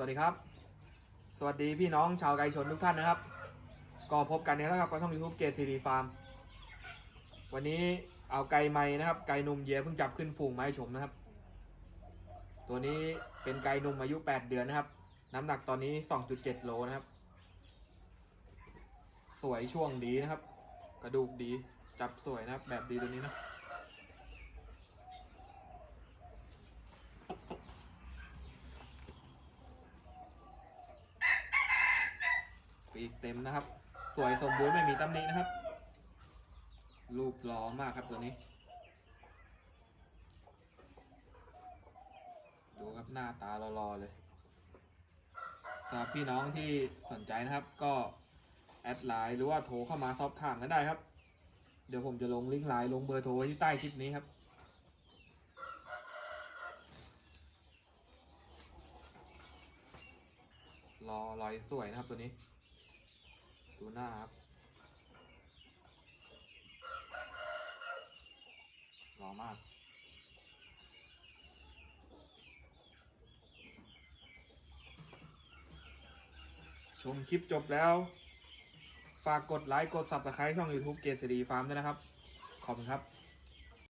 วัสดีครับ สวัสดีพี่น้องชาวไก่ชนทุกท่านนะครับ ก็พบกันในแล้วครับกับช่องยูทูบเกซีดีฟาร์ม วันนี้เอาไก่ใหม่นะครับ ไก่หนุ่มเยียเพิ่งจับขึ้นฝูงมาให้ชมนะครับ ตัวนี้เป็นไก่หนุ่มอายุ 8 เดือนนะครับ น้ำหนักตอนนี้ 2.7 โลนะครับ สวยช่วงดีนะครับ กระดูกดีจับสวยนะครับแบบดีตัวนี้นะ ปีกเต็มนะครับ สวยสมบูรณ์ไม่มีตำหนินะครับ รูปล่อมากครับตัวนี้ ดูครับหน้าตารอๆเลยสำหรับพี่น้องที่สนใจนะครับ ก็แอดไลน์หรือว่าโทรเข้ามาสอบถามกันได้ครับ เดี๋ยวผมจะลงลิงก์ไลน์ลงเบอร์โทรไว้ที่ใต้คลิปนี้ครับรอรอยสวยนะครับตัวนี้ ดูหน้าครับรอมาก ชมคลิปจบแล้ว ฝากกดไลค์ กด subscribe ช่อง YouTube เกษรีฟาร์มด้วยนะครับ ขอบคุณครับ